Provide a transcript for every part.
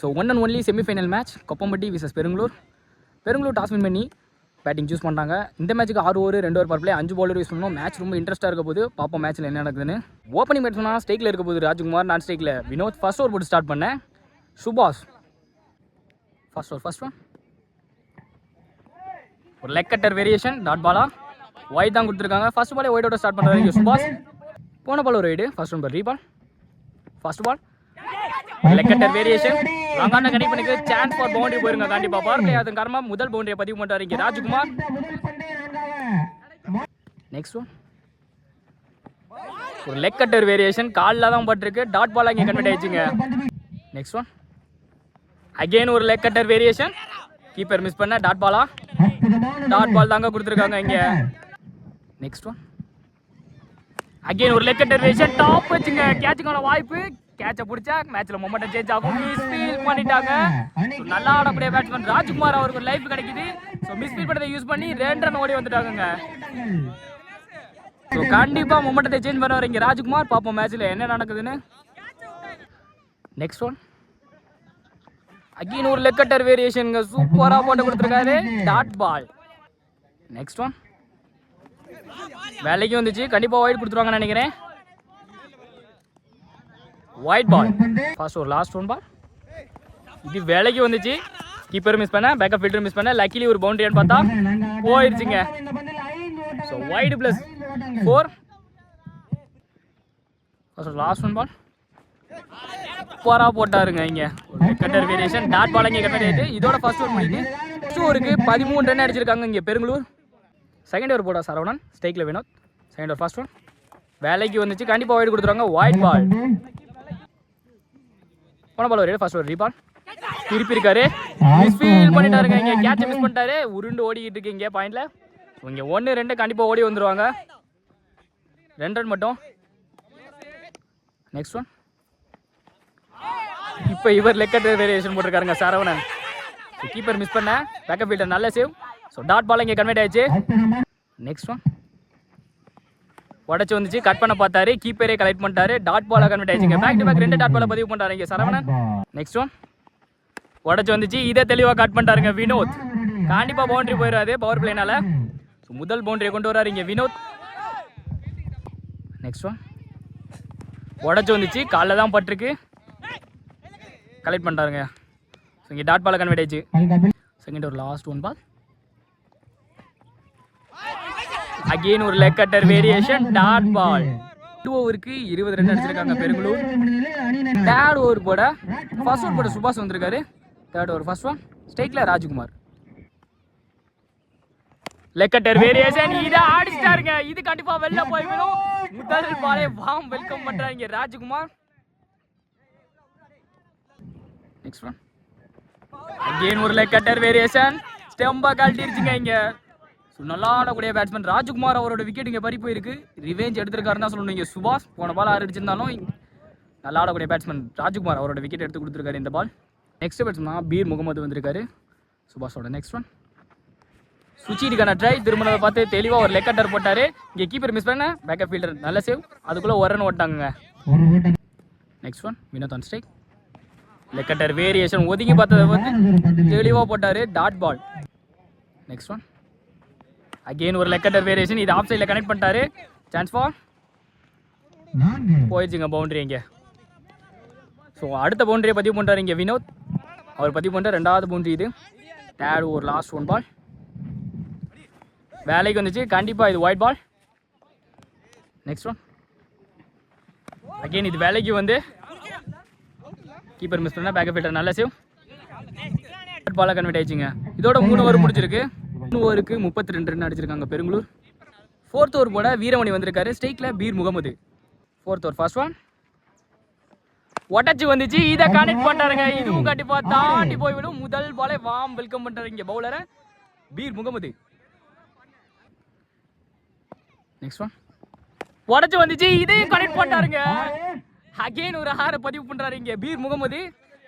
So one and only semifinal match Koppampatti versus Perungalur Perungalur toss win பண்ணி batting choose பண்ணுறாங்க இந்த மேட்ச்சுக்கு ஆறு ஓவர் ரெண்டு ஓவர் பர் அஞ்சு பாலர் யூஸ் பண்ணணும். மேட்ச் ரொம்ப இன்ட்ரெஸ்ட்டாக இருக்க போது பார்ப்போம் மேட்ச்சில் என்ன நடக்குதுன்னு. ஓப்பனிங் பேட்ஸ்மனா ஸ்டேக்கில் இருக்க போது ராஜ்குமார் நான் ஸ்டேக்கில் வினோத் ஃபர்ஸ்ட் ஓவர் போட்டு ஸ்டார்ட் பண்ணேன் Subash first over first one ஒரு லெக்கட்டர் வேரியேஷன் டாட் பாலா ஒயிட் தான் கொடுத்துருக்காங்க. ஃபர்ஸ்ட் பாலே ஒயிட்டோட ஸ்டார்ட் பண்ணுறாங்க சுபாஷ். போன பால் ஒரு ரைடு first one ball ரீபால் first ball leg cutter variation அங்காண்ட connect பண்ணிக்கு சான்ஸ் ஃபார் பவுண்டரி போயிருங்க கண்டிப்பா. பவர் பிளே அதன் காரணமா முதல் பவுண்டரியை பதிவு பண்றாரு இங்க ராஜ்குமார். நெக்ஸ்ட் ஒன் ஒரு லெக் கட்டர் வேரியேஷன் காலில் தான் பட்டிருக்கு. டாட் பால் இங்கே கன்வெர்ட் ஆயிடுச்சுங்க. நெக்ஸ்ட் ஒன் அகைன் ஒரு leg cutter variation keeper miss பண்ண டாட் பாலா டாட் பால் தாங்க கொடுத்துருக்காங்க இங்க. நெக்ஸ்ட் ஒன் அகைன் ஒரு லெக் கட்டர் வேரியேஷன் டாப் வச்சுங்க கேட்சுக்கான வாய்ப்பு கேட்சை பிடிச்சா மேட்ச்ல மொமெண்டம் சேஞ்ச் ஆகும். மிஸ்ஃபீல் பண்ணிட்டாங்க. நல்லா ஆடக்கூடிய பேட்ஸ்மேன் ராஜ்குமார் அவருக்கு லைஃப் கிடைக்குது. ஸோ மிஸ்ஃபீல் பண்ணதை யூஸ் பண்ணி ரெண்டு ரன் ஓடி வந்துட்டாங்க ஸோ கண்டிப்பா மொமெண்டத்தை சேஞ்ச் பண்ண வரீங்க ராஜ்குமார். பார்ப்போம் மேட்ச்ல என்ன நடக்குதுன்னு. நெக்ஸ்ட் ஒன் அகைன் ஒரு லெக் கட்டர் வேரியேஷனுங்க சூப்பரா போட்டு கொடுத்துருக்காரு. டாட் பால் நெக்ஸ்ட் ஒன் வேலைக்கு வந்துச்சு. கண்டிப்பா ஒயிட் கொடுத்துருவாங்கன்னு நினைக்கிறேன். ஒயிட் பால் ஃபர்ஸ்ட் ஒரு லாஸ்ட் ஒன் பால் இது வேலைக்கு வந்துச்சு. கீப்பர் மிஸ் பண்ண பேக்கப் ஃபீல்டர் மிஸ் பண்ண. லக்கிலி ஒரு பவுண்டரியான்னு பார்த்தா போயிருச்சுங்க. So wide plus four first last one ball சூப்பராக போட்டாருங்க இங்கே. கட்டர் வேரியேஷன் டாட் பால் இங்கே கட்டர் ஆகிட்டு இதோட ஃபர்ஸ்ட் ஓவர் பண்ணிட்டு ஃபர்ஸ்ட் ஓவருக்கு பதிமூணு ரன் அடிச்சிருக்காங்க இங்கே பெருங்களூர். செகண்ட் ஓவர் போட சரவணன். ஸ்ட்ரைக்கில் Vinod second over first one வேலைக்கு வந்துச்சு கண்டிப்பாக ஒயிட் கொடுத்துருவாங்க. ஒயிட் பால் போன பால் ஒரு ஃபர்ஸ்ட் ஒரு ரீபால் திருப்பி இருக்காரு. மிஸ்ஃபீல் பண்ணிட்டாருங்க. இங்க கேட்ச் மிஸ் பண்ணிட்டாரு. உருண்டு ஓடிக்கிட்டு இருக்கு இங்க பாயிண்ட்ல இங்க ஒன்று ரெண்டு கண்டிப்பா ஓடி வந்துருவாங்க. ரெண்டு ரன் மட்டும். நெக்ஸ்ட் ஒன் இப்போ இவர் லெக்கட் வேரியேஷன் போட்டிருக்காருங்க சரவணன். கீப்பர் மிஸ் பண்ண. பேக்கப் ஃபீல்டர் நல்ல சேவ் ஸோ டாட் பால் இங்கே கன்வெர்ட் ஆயிடுச்சு. நெக்ஸ்ட் ஒன் உடச்சு வந்துச்சு. கட் பண்ண பார்த்தாரு. கீப்பரே கலெக்ட் பண்ணிட்டாரு. டாட் பாலா கன்வெர்ட் ஆயிடுச்சுங்க பேக் டு பேக் ரெண்டு டாட் பால பதிவு பண்ணிட்டாரு இங்க சரவணன். நெக்ஸ்ட் ஒன் உடச்சு வந்துச்சு. இதை தெளிவா கட் பண்ணிட்டாருங்க வினோத். கண்டிப்பா பவுண்டரி போயிடாது பவர் பிளேனால ஸோ முதல் பவுண்டரியை கொண்டு வராரு இங்க வினோத். நெக்ஸ்ட் ஒன் உடச்சு வந்துச்சு. காலில் தான் பட்டிருக்கு. கலெக்ட் பண்ணிட்டாருங்க. ஸோ இங்கே டாட் பால கன்வெர்ட் ஆயிடுச்சு. செகண்ட் ஒரு லாஸ்ட் ஒன் பால் அகெயின் ஒரு leg cutter variation dot ball two ஓவருக்கு இருபது ரன் அடிச்சிருக்காங்க பெருங்களூர் தேர்ட் ஓவர் போட ஃபர்ஸ்ட் ஓவர் போட சுபாஷ் வந்திருக்காரு. தேர்ட் ஓவர் ஃபர்ஸ்ட் ஒன் ஸ்ட்ரைக்ல ராஜ்குமார். லெக்கட்டர் வேரியேஷன் இதை அடிச்சிட்டாருங்க. இது கண்டிப்பா வெளில போய்விடும் முதல் பாலே வாம் வெல்கம் பண்றாங்க ராஜ்குமார். நெக்ஸ்ட் ஒன் அகெயின் ஒரு லெக்கட்டர் வேரியேஷன் ஸ்டெம்பா கழட்டிருச்சுங்க இங்க. ஸோ நல்லா ஆடக்கூடிய பேட்ஸ்மேன் ராஜ்குமார் அவரோட விக்கெட் இங்கே பறி போயிருக்கு. ரிவேஞ்ச் எடுத்திருக்காருன்னு தான் சொல்லணும். இங்கே சுபாஷ் போன பால் ஆறு அடிச்சிருந்தாலும் நல்லா ஆடக்கூடிய பேட்ஸ்மேன் ராஜ்குமார் அவரோட விக்கெட் எடுத்து கொடுத்துருக்காரு இந்த ball next batsman Peer Mohammed வந்திருக்காரு. சுபாஷோட நெக்ஸ்ட் ஒன் சுச்சிடிக்கான ட்ரை திருமணத்தை பார்த்து தெளிவாக ஒரு லெக் கட்டர் போட்டார். இங்கே கீப்பர் மிஸ் பண்ண பேக்கப் ஃபீல்டர் நல்ல சேவ் அதுக்குள்ளே ஒரு run ஓட்டாங்க. Next one Vinod on strike leg cutter variation ஒதுங்கி பார்த்ததை வந்து தெளிவாக போட்டார். Dot ball next one again ஒரு லெக்கட்டர் வேரியேஷன் இது ஆஃப் சைடில் கனெக்ட் பண்ணிட்டாரு சான்ஸ் ஃபார் போயிடுச்சுங்க பவுண்டரி இங்கே. ஸோ அடுத்த பவுண்டரியை பதிவு பண்ணுறாரு இங்கே வினோத். அவர் பதிவு பண்ணுற ரெண்டாவது பவுண்டரி இது. டேட் ஒரு லாஸ்ட் ஒன் பால் வேலைக்கு வந்துச்சு. கண்டிப்பாக இது wide ball next one again இது வேலைக்கு வந்து கீப்பர் மிஸ் பண்ண பேக்கப் ஃபீல்டர் நல்ல சேவ் பாலாக கன்வெர்ட் ஆயிடுச்சுங்க. இதோட மூணு ஓவர் முடிச்சிருக்கு ஓவருக்கு முப்பத்தி ரெண்டு ரன் அடிச்சிருக்காங்க பெருங்களூர். ஃபோர்த் ஓவர் போட வீரமணி வந்திருக்காரு. ஸ்ட்ரைக்கில் Peer Mohammed. Fourth over first one ஒட்டச்சு வந்துச்சு. இதை கனெக்ட் பண்ணாருங்க இதுவும் கண்டிப்பா தாண்டி போய்விடும். முதல் பாலே வாம் வெல்கம் பண்றாரு இங்க பவுலரை பீர் முகமது. நெக்ஸ்ட் ஒன் உடச்சு வந்துச்சு. இதையும் கனெக்ட் பண்ணாருங்க அகைன் ஒரு ஹாரை பதிவு பண்றாரு இங்க Peer Mohammed.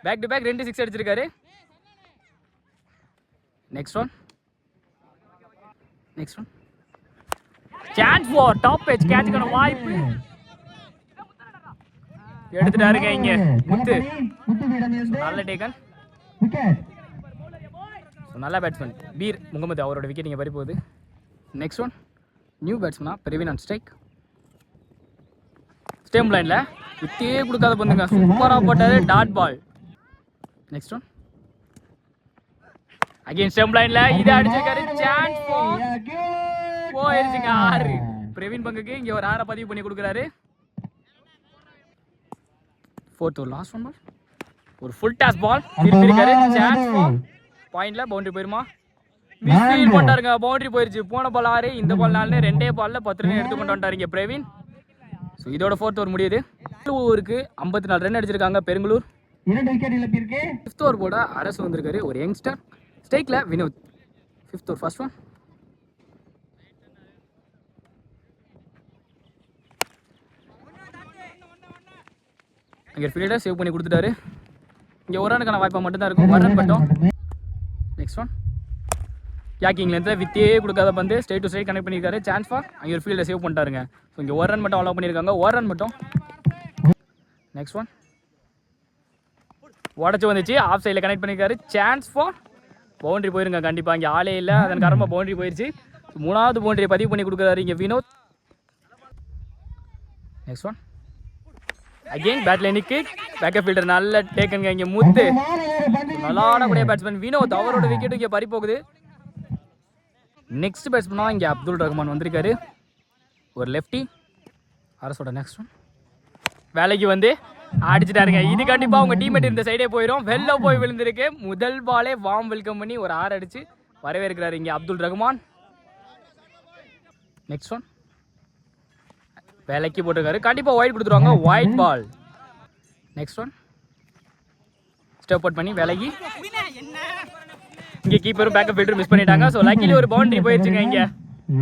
Back to back ரெண்டு சிக்ஸ் அடிச்சிருக்காரு. Next one next one chance for top edge கேட்சுக்கான வாய்ப்பு. எடுத்துட்டாருங்க இங்க. முத்து. நல்ல டேக்கன். விக்கெட் நல்ல பேட்ஸ்மேன் பீர் முகமது அவரோட விக்கெட் இங்கே பறி போகுது. நெக்ஸ்ட் ஒன் நியூ பேட்ஸ்மனா பிரவீன் ஆன் ஸ்ட்ரைக் ஸ்டேம் லைனில் வித்தே கொடுக்காத பந்துங்க சூப்பராக போட்டார். Dot ball next one again ஸ்டேம் லைனில் இதை அடிச்சிருக்காரு. சான்ஸ் போயிருச்சுங்க ஆறு. பிரவீன் பங்குக்கு இங்கே ஒரு ஆறை பதிவு பண்ணி கொடுக்குறாரு. ஃபோர்த் ஒரு லாஸ்ட் ஒன் பால் ஒரு ஃபுல் டாஸ் பால் இருக்காரு சான்ஸ் பாயிண்ட்ல பவுண்டரி போயிருமா? மிஸ்ஃபீல் பண்ணிட்டாருங்க பவுண்டரி போயிருச்சு. போன பால் ஆறு இந்த பால் நாலு ரெண்டே பால்ல பத்து ரன் எடுத்து கொண்டு வந்துட்டாருங்க பிரவீன். ஸோ இதோட ஃபோர்த் ஓவர் முடியுது. ஓவருக்கு ஐம்பத்தி நாலு ரன் அடிச்சிருக்காங்க பெருங்களூர். இரண்டு விக்கெட் இழப்பிற்கு. ஃபிஃப்த் ஓவர் போட அரசு வந்திருக்காரு ஒரு யங்ஸ்டர் ஸ்டேக்கில் வினோத் ஃபிஃப்த் ஒரு ஃபர்ஸ்ட் ஒன் அங்கே ஃபீல்டர் சேவ் பண்ணி கொடுத்துட்டாரு. இங்கே ஒரு ரனுக்கான வாய்ப்பாக மட்டும்தான் இருக்கும். ஒரு ரன் மட்டும் நெக்ஸ்ட் ஒன் யாக்கிங்லேருந்து வித்தே கொடுக்காத பந்து. ஸ்டேட் டு ஸ்டேட் கனெக்ட் பண்ணியிருக்காரு. சான்ஸ் ஃபார் அங்கே ஒரு ஃபீல்டை சேவ் பண்ணிட்டாருங்க. ஸோ இங்கே ஒரு ரன் மட்டும் அலோவ் பண்ணியிருக்காங்க. ஒரு ரன் மட்டும். நெக்ஸ்ட் ஒன் உடச்சி வந்துச்சு. ஆஃப் சைடில் கனெக்ட் பண்ணியிருக்காரு. சான்ஸ் ஃபார் பவுண்ட்ரி போயிருங்க கண்டிப்பாக இங்கே ஆளே இல்லை. அதன் காரணமாக பவுண்டரி போயிடுச்சு மூணாவது பவுண்ட்ரியை பதிவு பண்ணி கொடுக்குறாரு இங்கே வினோத். நெக்ஸ்ட் ஒன் அகெயின் பேட்ல நிற்கு பேக்கப் ஃபீல்டர் நல்ல டேக்கனுங்க இங்கே முத்து. நல்லா ஆடக்கூடிய பேட்ஸ்மேன் வினோத். அவரோட விக்கெட் இங்கே பறி போகுது. நெக்ஸ்ட் பேட்ஸ்மேனாக இங்கே அப்துல் ரஹ்மான் வந்திருக்காரு. ஒரு லெஃப்டி அரசோட நெக்ஸ்ட் ஒன் வேலைக்கு வந்து அடிச்சிட்டாருங்க இது கண்டிப்பாக உங்கள் டீம்மேட் இந்த சைடே போயிடும் வெளில போய் விழுந்திருக்கு. முதல் பாலே வாம் வெல்கம் பண்ணி ஒரு ஆறு அடிச்சு வரவேற்கிறாரு இங்கே அப்துல் ரஹ்மான் நெக்ஸ்ட் ஒன் வேலைக்கு போட்டிருக்காரு. கண்டிப்பாக ஒயிட் கொடுத்துருவாங்க. Wide ball next one step out பண்ணி விலகி. இங்கே கீப்பரும் பேக்கப் ஃபீல்டர் மிஸ் பண்ணிட்டாங்க. ஸோ லக்கிலி ஒரு பவுண்டரி போயிருச்சுங்க இங்கே.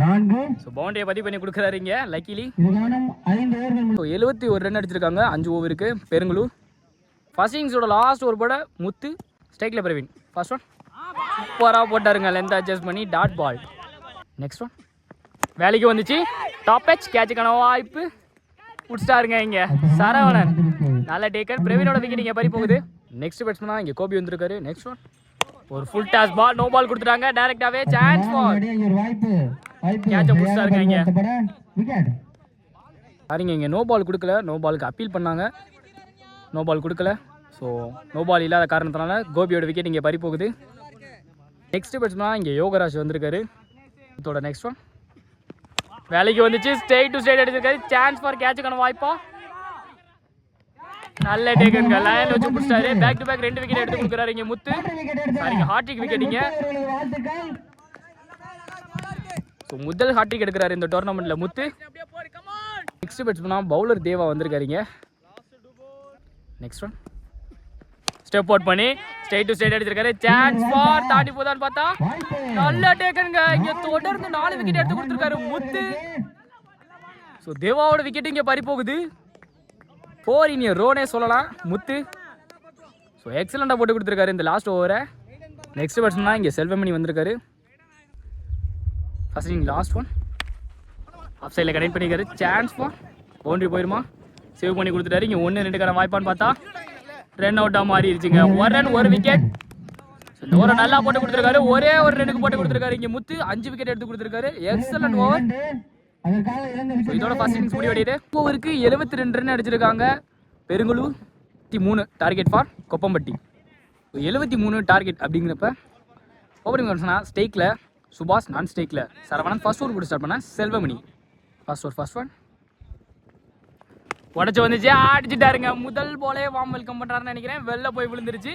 நான்கு. ஸோ பவுண்டரியை பதிவு பண்ணி கொடுக்குறாரு இங்கே லக்கிலி எழுபத்தி ஒரு ரன் அடிச்சிருக்காங்க அஞ்சு ஓவருக்கு. பெருங்களூர் ஃபர்ஸ்ட் இன்னிங்ஸோட லாஸ்ட் ஓவர் போட முத்து ஸ்ட்ரைக்கில் பிரவீன். ஃபர்ஸ்ட் ஒன் சூப்பராக போட்டாருங்க லென்த் அட்ஜஸ்ட் பண்ணி டாட் பால் நெக்ஸ்ட் ஒன் வேலைக்கு வந்துச்சு. டாப் பேட்ச் கேட்சுக்கான வாய்ப்பு பிடிச்சிட்டாருங்க இங்கே. சரவணன். நல்ல டேக்கர் பிரவீனோட விக்கெட் இங்கே பறி போகுது. நெக்ஸ்ட் பேட்ஸ்மனா இங்கே கோபி வந்திருக்காரு. நெக்ஸ்ட் ஒன் ஒரு full toss ball no ball கொடுத்துட்டாங்க. டேரெக்டாகவே சான்ஸ் பால் புடிச்சிட்டாருங்க இங்க. விக்கெட் பாருங்க இங்கே? நோ பால் கொடுக்கல. நோ பாலுக்கு அப்பீல் பண்ணாங்க. நோ பால் கொடுக்கல. ஸோ நோ பால் இல்லாத காரணத்தினால கோபியோட விக்கெட் இங்கே பறி போகுது. நெக்ஸ்ட் பேட்ஸ்மேனா இங்கே யோகராஜ் வந்திருக்காரு. இதோட நெக்ஸ்ட் ஒன் வேலைக்கு வந்துச்சு. ஸ்டேட் டு ஸ்டேட் அடிச்சிருக்காரு. சான்ஸ் ஃபார் கேட்சுக்கான வாய்ப்பா. நல்ல டேக்கனுங்க லைன் வச்சு பிடிச்சிட்டாரு. பேக் டு பேக் ரெண்டு விக்கெட் எடுத்து கொடுக்குறாரு இங்கே முத்து. விக்கெட் எடுத்து சாரிங்க ஹார்ட்ரிக் விக்கெட் இங்கே வாழ்த்துக்கள் ஸோ முதல் ஹாட்ரிக் எடுக்கிறாரு இந்த டோர்னமெண்ட்டில் முத்து. நெக்ஸ்ட் பேட்ஸ்மனா பவுலர் தேவா வந்திருக்காருங்க. நெக்ஸ்ட் ஒன் ஸ்டெப் அவுட் பண்ணி ஸ்டேட் டு ஸ்டேட் அடிச்சிருக்காரு. சான்ஸ் ஃபார் தாண்டி போதான்னு பார்த்தா நல்ல டேக்கனுங்க இங்க தொடர்ந்து நாலு விக்கெட் எடுத்து கொடுத்துருக்காரு முத்து. ஸோ தேவாவோட விக்கெட் இங்கே பறி போகுது. ஃபோர் இன் ரோனே சொல்லலாம் முத்து. ஸோ எக்ஸலண்டாக போட்டு கொடுத்துருக்காரு இந்த லாஸ்ட் ஓவரை நெக்ஸ்ட் பேட்ஸ்மனா இங்கே செல்வமணி வந்திருக்காரு. ஃபஸ்ட் நீங்கள் லாஸ்ட் ஒன் ஆஃப் சைடில் கனெக்ட் பண்ணிக்காரு சான்ஸ் ஃபார் பவுண்டரி போயிருமா? சேவ் பண்ணி கொடுத்துட்டாரு. இங்கே ஒன்று ரெண்டுக்கான வாய்ப்பான்னு பார்த்தா ரன் அவுட்டாக மாறிடுச்சுங்க. ஒரு ரன் ஒரு விக்கெட் ஒரு நல்லா போட்டு கொடுத்துருக்காரு. ஒரே ஒரு ரெண்டுக்கு போட்டு கொடுத்துருக்காரு. இங்கே முத்து அஞ்சு விக்கெட் எடுத்து கொடுத்துருக்காரு. எக்ஸலண்ட் ஓவர் இதோட ஃபர்ஸ்ட் இன்னிங்ஸ் முடிவடையுது ஓவருக்கு எழுபத்தி ரெண்டு ரன் அடிச்சிருக்காங்க. பெருங்குளூர் எழுபத்தி மூணு டார்கெட் ஃபார் கொப்பம்பட்டி. எழுபத்தி மூணு டார்கெட் அப்படிங்கிறப்ப ஓப்பனிங் சொன்னால் ஸ்டேக்கில் சுபாஷ் நான் ஸ்டேக்கில் சரவணன் ஃபர்ஸ்ட் ஓவர் போட்டு ஸ்டார்ட் பண்ண. Selvamani. First over first one உடச்சு வந்துச்சு அடிச்சுட்டாருங்க முதல் போலே வார்ம் வெல்கம் பண்ணுறாருன்னு நினைக்கிறேன். வெளில போய் விழுந்துருச்சு.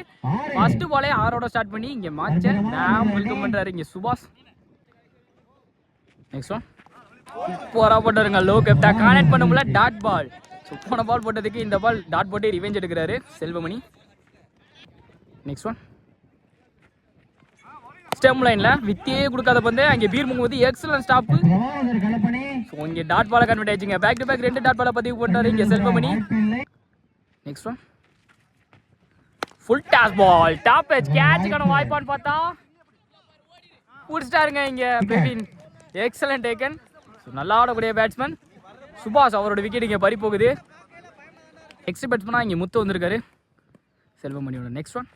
ஃபர்ஸ்ட் பாலே ஆரோட ஸ்டார்ட் பண்ணி இங்கே மாச்ச. டேம் வெல்கம் பண்ணுறாரு இங்கே சுபாஷ். நெக்ஸ்ட் ஒன் சூப்பராக போட்டாருங்க லோ கெப்டா கனெக்ட் பண்ண முடியல டாட் பால் போன பால் போட்டதுக்கு இந்த பால் டாட் போட்டு ரிவெஞ்ச் எடுக்கிறாரு செல்வமணி. நெக்ஸ்ட் ஒன் ஸ்டெம் லைனில் வித்தியே கொடுக்காத பந்து அங்கே Peer Mohammed excellent stop so இங்கே டாட் பாலை கன்வெர்ட் ஆயிடுச்சுங்க. பேக் டு பேக் ரெண்டு டாட் பாலை பதிவு போட்டாரு இங்கே Selvamani next one full toss ball top edge கேட்சுக்கான வாய்ப்பான்னு பார்த்தா பிடிச்சிட்டாருங்க இங்கே பெவின் எக்ஸலன்ட் டேக்கன் நல்லா ஆடக்கூடிய பேட்ஸ்மேன் சுபாஷ் அவரோட விக்கெட் இங்கே பறி போகுது. நெக்ஸ்ட் பேட்ஸ்மேனாக இங்கே முத்து வந்திருக்காரு. செல்வமணியோட நெக்ஸ்ட் ஒன்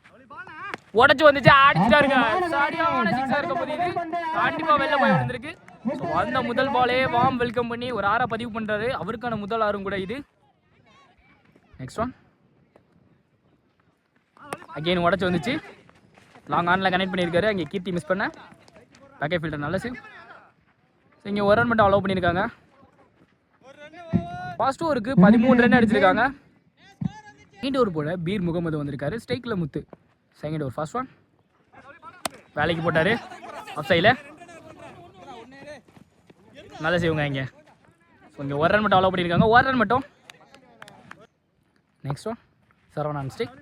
உடச்சு வந்துச்சு அடிச்சிட்டாருங்க சரியான சிக்ஸா இருக்க போது இது கண்டிப்பா வெளில போய் வந்திருக்கு. ஸோ அந்த முதல் பாலே வாம் வெல்கம் பண்ணி ஒரு ஆறா பதிவு பண்றாரு. அவருக்கான முதல் ஆறும் கூட இது. நெக்ஸ்ட் ஒன் அகைன் உடச்சு வந்துச்சு. லாங் ஆனில் கனெக்ட் பண்ணியிருக்காரு. அங்கே கீர்த்தி மிஸ் பண்ண. பேக்கே ஃபீல்டர் நல்ல சிவ் ஸோ இங்கே ஒரு ரன் மட்டும் அலோவ் பண்ணியிருக்காங்க. ஃபர்ஸ்ட் ஓவருக்கு பதிமூணு ரன் அடிச்சிருக்காங்க. செகண்ட் ஓவர் போட பீர் முகமது வந்திருக்காரு. ஸ்டேக்கில் Muthu. Second over first one வேலைக்கு போட்டார். ஆஃப் சைடில் நல்ல செய்வங்க இங்கே. ஸோ இங்கே ஒரு ரன் மட்டும் அலோவ் பண்ணியிருக்காங்க ஒரு ரன் மட்டும். நெக்ஸ்ட் ஒன் சரவணான் ஸ்டிக்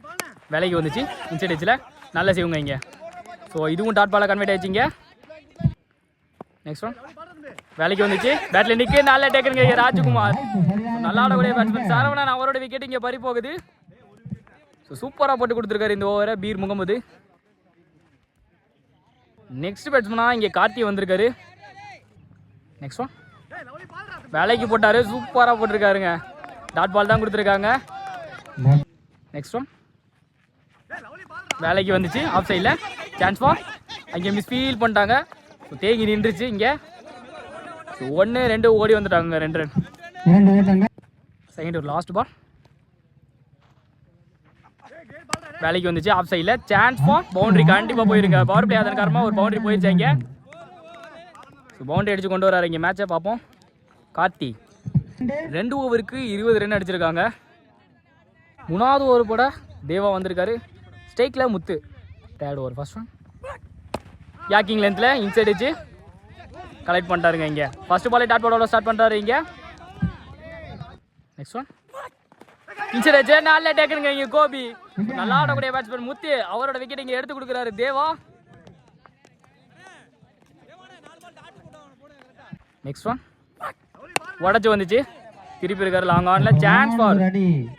வேலைக்கு வந்துச்சு. இன்சைட் வச்சில் நல்ல செய்வங்க இங்கே. ஸோ இதுவும் டாட் பாலாக கன்வெர்ட் ஆயிடுச்சிங்க நெக்ஸ்ட் ஒன் வேலைக்கு வந்துச்சு. பேட்டில் நிற்க நல்ல டேக்கனுங்க ராஜ்குமார். நல்லா ஆடக்கூடிய பேட்ஸ்மேன் சரவணன் அவரோட விக்கெட் இங்கே பறி போகுது. ஸோ சூப்பராக போட்டு கொடுத்துருக்காரு இந்த ஓவரை பீர் முகமது. நெக்ஸ்ட் பேட்ஸ்மனா இங்கே கார்த்தி வந்திருக்காரு. நெக்ஸ்ட் ஒன் வேலைக்கு போட்டாரு. சூப்பராக போட்டிருக்காருங்க. டாட் பால் தான் கொடுத்துருக்காங்க. நெக்ஸ்ட் ஒன் வேலைக்கு வந்துச்சு. ஆஃப் சைடில் சான்ஸ் ஃபார் அங்கே மிஸ்ஃபீல் பண்ணிட்டாங்க. ஸோ தேங்கி நின்றுச்சு இங்கே. ஸோ ஒன்று ரெண்டு ஓடி வந்துட்டாங்க. ரெண்டு ஓட்டங்கள் செகண்ட் ஒரு லாஸ்ட் பால் வேலைக்கு வந்துச்சு. ஆஃப் சைடில் சான்ஸ் ஃபார் பவுண்டரி கண்டிப்பாக போயிருங்க. பவர் பிளே அதன் காரணமாக ஒரு பவுண்டரி போயிருச்சாங்க ஸோ பவுண்டரி அடிச்சு கொண்டு வராரு இங்கே மேட்சை பார்ப்போம். கார்த்தி ரெண்டு ஓவருக்கு இருபது ரன் அடிச்சிருக்காங்க. மூணாவது ஓவர் கூட தேவா வந்திருக்காரு. ஸ்டேக்கில் Muthu. Third over first one yorking லென்த்தில் இன்சைட் அடிச்சு கலெக்ட் பண்ணிட்டாருங்க இங்கே. ஃபஸ்ட்டு பாலே டாட் போட ஸ்டார்ட் பண்ணுறாரு இங்கே. நெக்ஸ்ட் ஒன் இன்சைட் வச்சு நல்ல டேக்கனுங்க இங்கே கோபி. நல்லா ஆடக்கூடிய பேட்ஸ்மேன் முத்து அவரோட விக்கெட் இங்கே எடுத்து கொடுக்குறாரு தேவா. நெக்ஸ்ட் ஒன் உடச்சு வந்துச்சு. திருப்பி இருக்காரு லாங் ஆன்ல சான்ஸ் ஃபார்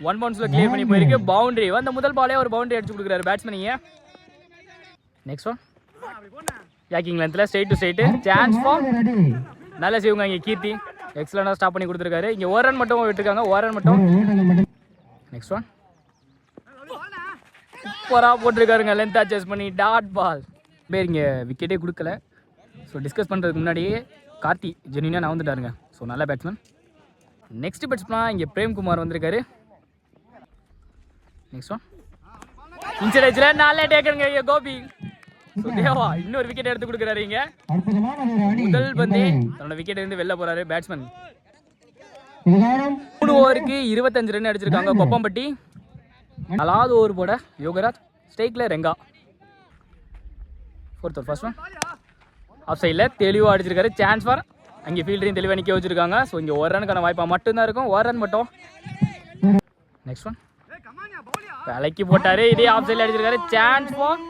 ஒன் பவுன்ஸ்ல கிளியர் பண்ணி போயிருக்கு. பவுண்டரி வந்த முதல் பாலே ஒரு பவுண்டரி அடிச்சு கொடுக்குறாரு பேட்ஸ்மேன் நெக்ஸ்ட் ஒன் யாக்கிங் லென்த்தில் straight to straight chance for நல்ல செய்வங்க இங்க கீர்த்தி. எக்ஸலண்டா ஸ்டாப் பண்ணி கொடுத்துருக்காரு. இங்கே ஒரு ரன் மட்டும் விட்டுருக்காங்க. ஒரு ரன் மட்டும் நெக்ஸ்ட் ஒன் சூப்பராக போட்டிருக்காருங்க. லென்த் அட்ஜஸ்ட் பண்ணி டாட் பால் பேர் இங்கே விக்கெட்டே கொடுக்கல. ஸோ டிஸ்கஸ் பண்ணுறதுக்கு முன்னாடியே கார்த்தி ஜெனினா நான் வந்துட்டாருங்க. ஸோ நல்ல பேட்ஸ்மேன் நெக்ஸ்ட் பேட்ஸ்மேனாக இங்கே பிரேம்குமார் வந்திருக்காரு. நெக்ஸ்ட் ஒன் இன்சூரன்ஸில் நல்ல டேக்கருங்க இங்கே கோபி. தேவா இன்னொரு விக்கெட் எடுத்து கொடுக்குறாரு இங்கே. முதல் பந்தே தன்னோட விக்கெட் இருந்து வெளில போகிறாரு பேட்ஸ்மேன் மூணு ஓவருக்கு இருபத்தஞ்சு ரன் அடிச்சிருக்காங்க. கொப்பம்பட்டி. நாலாவது ஓவர் போட Yogaraj ஸ்டேக்கில் Renga. Fourth first one off சைடில் தெளிவாக அடிச்சிருக்காரு. சான்ஸ் ஃபார் அங்கே ஃபீல்டரையும் தெளிவாக நிற்க வச்சிருக்காங்க. ஸோ இங்கே ஒரு ரனுக்கான வாய்ப்பாக மட்டும்தான் இருக்கும். ஒரு ரன் மட்டும். நெக்ஸ்ட் ஒன் வேலைக்கு போட்டாரு. இதே ஆஃப் சைடில் அடிச்சிருக்காரு. சான்ஸ் ஃபார்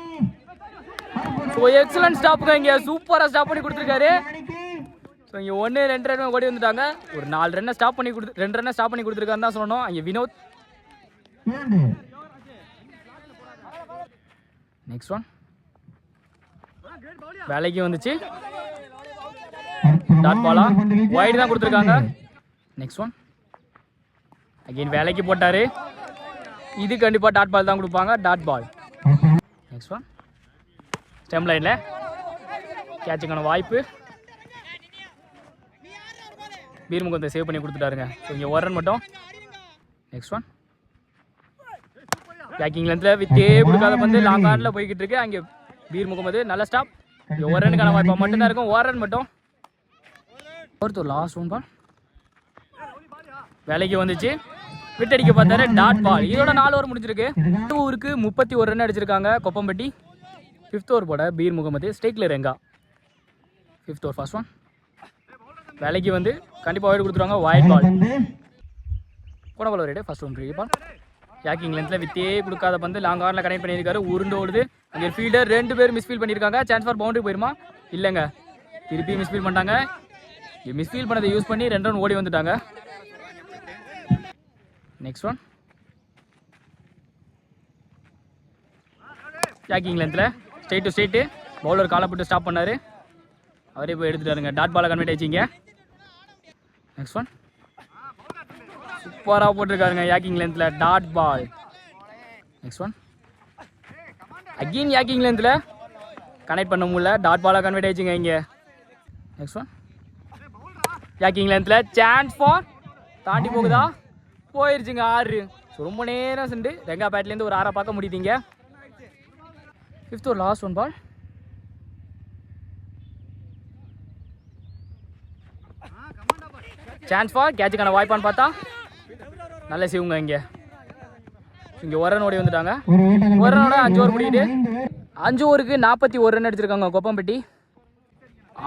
ஸோ எக்ஸலன்ட் ஸ்டாப்புங்க இங்கே. சூப்பராக ஸ்டாப் பண்ணி கொடுத்துருக்காரு. ஸோ இங்கே ஒன்று ரெண்டு ரன் ஓடி வந்துட்டாங்க. ஒரு நாலு ரன்னை ஸ்டாப் பண்ணி கொடுத்து ரெண்டு ரன்னை ஸ்டாப் பண்ணி கொடுத்துருக்காருன்னு தான் சொல்லணும். அங்கே வினோத். நெக்ஸ்ட் ஒன் வேலைக்கு வந்துச்சு. டாட் பாலா ஒயிட் தான் கொடுத்துருக்காங்க. நெக்ஸ்ட் ஒன் அகைன் வேலைக்கு போட்டாரு. இது கண்டிப்பாக டாட் பால் தான் கொடுப்பாங்க. Dot ball next one stump லைனில் கேட்சுக்கான வாய்ப்பு. பீர்முகத்தை சேவ் பண்ணி கொடுத்துட்டாருங்க. ஸோ இங்கே ஒரு ரன் மட்டும். நெக்ஸ்ட் ஒன் பேக்கிங் லென்த்தில் வித்தே கொடுக்காத வந்து லாங் ஆனில் போய்கிட்டு இருக்கு. அங்கே பீர் முகமது நல்ல ஸ்டாப் இங்கே ஒரு ரனுக்கான வாய்ப்பாக மட்டும்தான் இருக்கும். ஒரு ரன் மட்டும். ஒருத்தர் லாஸ்ட் ஒன் பால் வேலைக்கு வந்துச்சு. விட்டடிக்க பார்த்தாரு. டாட் பால் இதோட நாலு ஓவர் முடிஞ்சிருக்கு. இந்த ஊருக்கு முப்பத்தி ஒரு ரன் அடிச்சிருக்காங்க. கொப்பம்பட்டி. ஃபிஃப்த் ஓவர் போட Peer Mohammed ஸ்டேக்கில் Renga fifth over first one வேலைக்கு வந்து கண்டிப்பாக ஒயிட் கொடுத்துருவாங்க. ஒயிட் பால் பந்து குணபல RAD first one three ball yorking லென்த்தில் வித்தே கொடுக்காத பந்து லாங் ஆரில் கனெக்ட் பண்ணியிருக்காரு. உருண்டு ஓடுது. அங்கே ஃபீல்டர் ரெண்டு பேர் மிஸ்ஃபீல் பண்ணியிருக்காங்க. சான்ஸ் ஃபார் பவுண்டரி போயிருமா? இல்லைங்க. திருப்பி மிஸ்ஃபீல் பண்ணிட்டாங்க. மிஸ்ஃபீல் பண்ணதை யூஸ் பண்ணி ரெண்டு ரன் ஓடி வந்துட்டாங்க. நெக்ஸ்ட் ஒன் யாக்கிங் லென்த்தில் ஸ்ட்ரெயிட் டு ஸ்ட்ரெயிட்டு பவுலர் காலை போட்டு ஸ்டாப் பண்ணாரு. அவரே போய் எடுத்துட்டாருங்க. டாட் பாலை கன்வெர்ட் ஆயிடுச்சிங்க நெக்ஸ்ட் ஒன் சூப்பராக போட்டிருக்காருங்க யாக்கிங் லென்த்தில் dot ball next one again yorking லென்த்தில் கனெக்ட் பண்ண முடியல. டாட் பாலாக கன்வெர்ட் ஆயிடுச்சுங்க இங்கே. நெக்ஸ்ட் ஒன் யாக்கிங் லென்த்தில் சான்ஸ் ஃபார் தாண்டி போகுதா? போயிருச்சுங்க ஆறு. ஸோ ரொம்ப நேரம் சென்று ரெங்கா பேட்லேருந்து ஒரு ஆறாக பார்க்க முடியுதுங்க ஃபிஃப்த் ஒரு last one ball chance for கேட்சுக்கான வாய்ப்பான்னு பார்த்தா நல்ல சிவங்க இங்கே. இங்கே ஒரு ரன் ஓடி வந்துட்டாங்க. ஒரு ரனோட அஞ்சு ஓவர் முடியுது. அஞ்சு ஓவருக்கு நாற்பத்தி ஒரு ரன் எடுத்திருக்காங்க கொப்பம்பட்டி.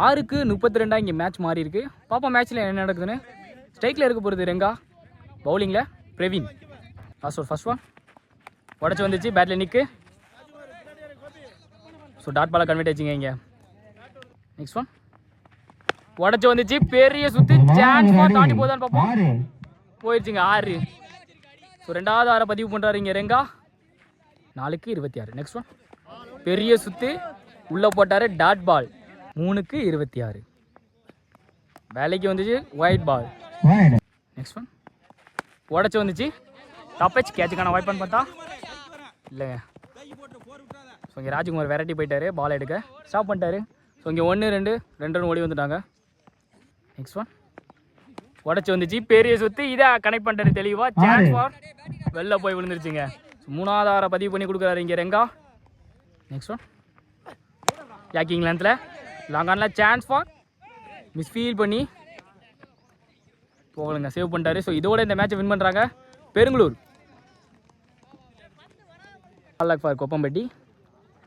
ஆறுக்கு முப்பத்தி ரெண்டா இங்கே மேட்ச் மாறி இருக்கு பாப்பா மேட்ச்சில் என்ன நடக்குதுன்னு. ஸ்ட்ரைக்கில் இருக்க போகிறது ரெங்கா. பவுலிங்கில் பிரவீன். ஃபர்ஸ்ட் ஒரு ஃபர்ஸ்ட் ஒன் உடச்சி வந்துச்சு பேட்டில் நிற்கு ஸோ டாட் பாலை கன்வெர்ட் ஆச்சுங்க இங்கே. நெக்ஸ்ட் ஒன் உடச்சி வந்துச்சு. பெரிய சுத்து. சான்ஸ் ஃபார் தாண்டி போதான்னு பார்ப்போம். போயிடுச்சுங்க ஆறு. ஸோ ரெண்டாவது ஆறை பதிவு பண்ணுறாரு இங்கே ரெங்கா. நாலுக்கு இருபத்தி ஆறு நெக்ஸ்ட் ஒன் பெரிய சுத்து. உள்ளே போட்டார் டாட் பால் மூணுக்கு இருபத்தி ஆறு வேலைக்கு வந்துச்சு ஒயிட் பால் நெக்ஸ்ட் ஒன் உடச்சி வந்துச்சு. தப்பச்சு கேட்சுக்கான வாய்ப்பான்னு பார்த்தா? இல்லைங்க. ஸோ இங்கே ராஜ்குமார் வெரைட்டி போயிட்டாரு பால் எடுக்க. ஸ்டாப் பண்ணிட்டாரு. ஸோ இங்கே ஒன்று ரெண்டு ரெண்டு ரன் ஓடி வந்துட்டாங்க. நெக்ஸ்ட் ஒன் உடச்சி வந்துச்சு பெரிய சுத்து இதை கனெக்ட் பண்ணிட்டாரு தெளிவா. சான்ஸ் ஃபார் வெளில போய் விழுந்துருச்சுங்க. மூணாவது ஆறை பதிவு பண்ணி கொடுக்குறாரு இங்கே ரெங்கா. நெக்ஸ்ட் ஒன் யாக்கிங் லென்த்தில் லாங் ஆனில் சான்ஸ் ஃபார் மிஸ்ஃபீல் பண்ணி போகலுங்க. சேவ் பண்ணிட்டாரு. ஸோ இதோட இந்த மேட்சை வின் பண்ணுறாங்க Perungalur. All luck for Koppampatti.